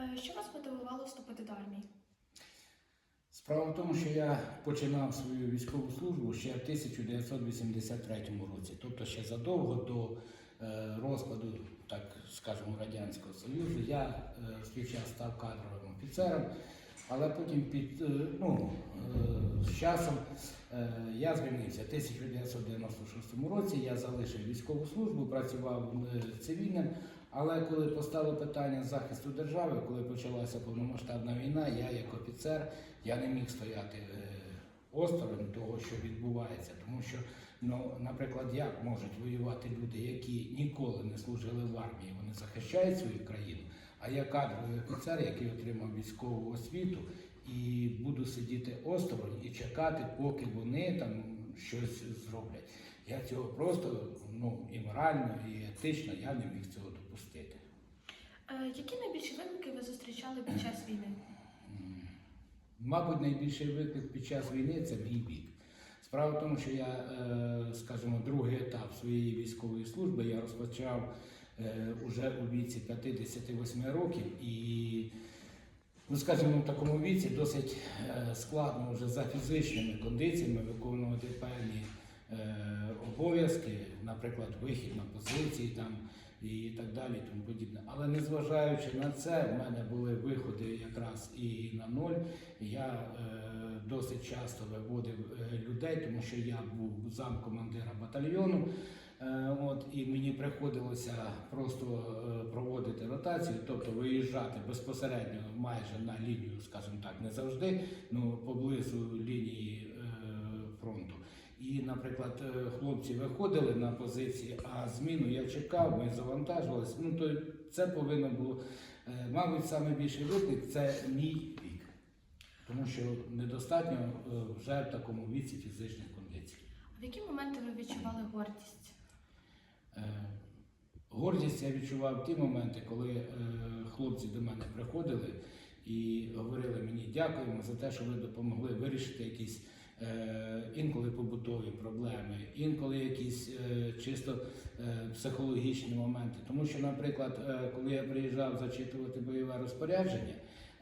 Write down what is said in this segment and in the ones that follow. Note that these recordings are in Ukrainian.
Е, Що вас мотивувало вступити до армії? Справа в тому, що я починав свою військову службу ще в 1983 році, тобто ще задовго до е, розпаду, так скажемо, Радянського Союзу. Я е, свій час став кадровим офіцером, але потім під, ну, з часом я звільнився в 1996 році. Я залишив військову службу, працював цивільним. Але коли постало питання захисту держави, коли почалася повномасштабна війна, я як офіцер я не міг стояти е, осторонь того, що відбувається, тому що, ну, наприклад, як можуть воювати люди, які ніколи не служили в армії, вони захищають свою країну. А я кадровий офіцер, який отримав військову освіту, і буду сидіти осторонь і чекати, поки вони там щось зроблять. Я цього просто ну і морально, і етично я не міг цього допустити. Е, Які найбільші виклики ви зустрічали під час війни? Мабуть, найбільший виклик під час війни це мій вік. Справа в тому, що я, е, скажімо, другий етап своєї військової служби я розпочав е, уже у віці 58 років і, ну, скажімо, в такому віці досить е, складно вже за фізичними кондиціями виконувати певні е, обов'язки, наприклад, вихід на позиції там і так далі, тому подібне. Але незважаючи на це, в мене були виходи якраз і на ноль. Я е, досить часто виводив людей, тому що я був замкомандира батальйону. От, і мені приходилося просто ротацію, тобто виїжджати безпосередньо майже на лінію, скажімо так, не завжди, ну поблизу лінії е, фронту. І, наприклад, е, хлопці виходили на позиції, а зміну я чекав, ми завантажувалися. Ну то це повинно було, е, мабуть, саме більший виклик це мій вік, тому що недостатньо е, вже в такому віці фізичних кондицій. В які моменти ви відчували гордість? Е, Гордість я відчував ті моменти, коли е, хлопці до мене приходили і говорили мені дякуємо за те, що ви допомогли вирішити якісь е, інколи побутові проблеми, інколи якісь е, чисто е, психологічні моменти. Тому що, наприклад, е, коли я приїжджав зачитувати бойове розпорядження,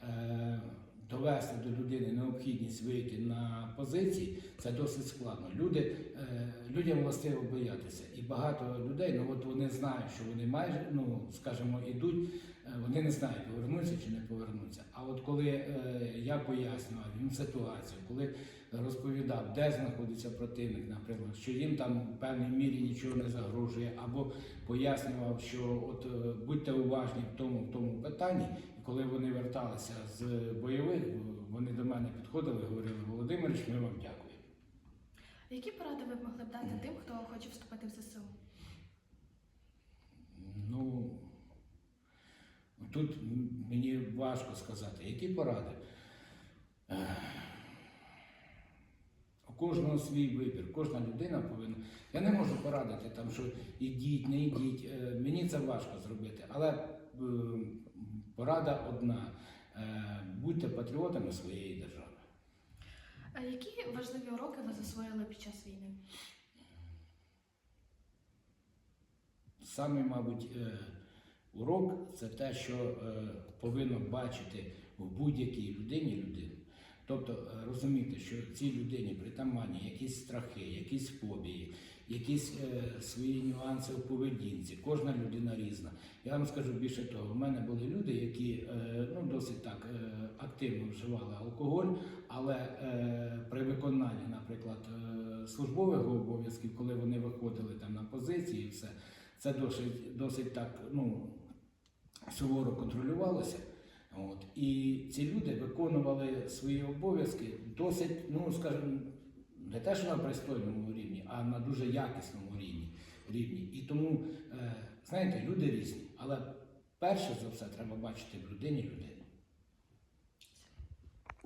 е, довести до людини необхідність вийти на позиції, це досить складно. Люди, е, людям властиво боятися. І багато людей, ну от вони знають, що вони майже, ну скажімо, ідуть, вони не знають, повернуться чи не повернуться. А от коли е, я пояснював їм ситуацію, коли розповідав, де знаходиться противник, наприклад, що їм там в певній мірі нічого не загрожує, або пояснював, що от е, будьте уважні в тому, в тому питанні. І коли вони верталися з бойових, вони до мене підходили говорили, Володимирович, ми вам дякуємо. Які поради ви б могли б дати тим, хто хоче вступити в ЗСУ? Ну тут мені важко сказати, які поради. У кожного свій вибір, кожна людина повинна. Я не можу порадити там, що ідіть, не йдіть. Е, Мені це важко зробити. Але е, порада одна: Е, будьте патріотами своєї держави. А які важливі уроки ви засвоїли під час війни? Самий, мабуть, е, урок це те, що е, повинно бачити в будь-якій людині людину. Тобто е, розуміти, що цій людині притаманні якісь страхи, якісь фобії, якісь е, свої нюанси у поведінці. Кожна людина різна. Я вам скажу більше того, в мене були люди, які е, ну, досить так е, активно вживали алкоголь, але е, при виконанні, наприклад, е, службових обов'язків, коли вони виходили там на позиції, все, це досить, досить так ну, суворо контролювалося. От. І ці люди виконували свої обов'язки досить, ну скажімо, не те, що на пристойному рівні, а на дуже якісному рівні. рівні. І тому, е, знаєте, люди різні, але перше за все треба бачити в людині людину.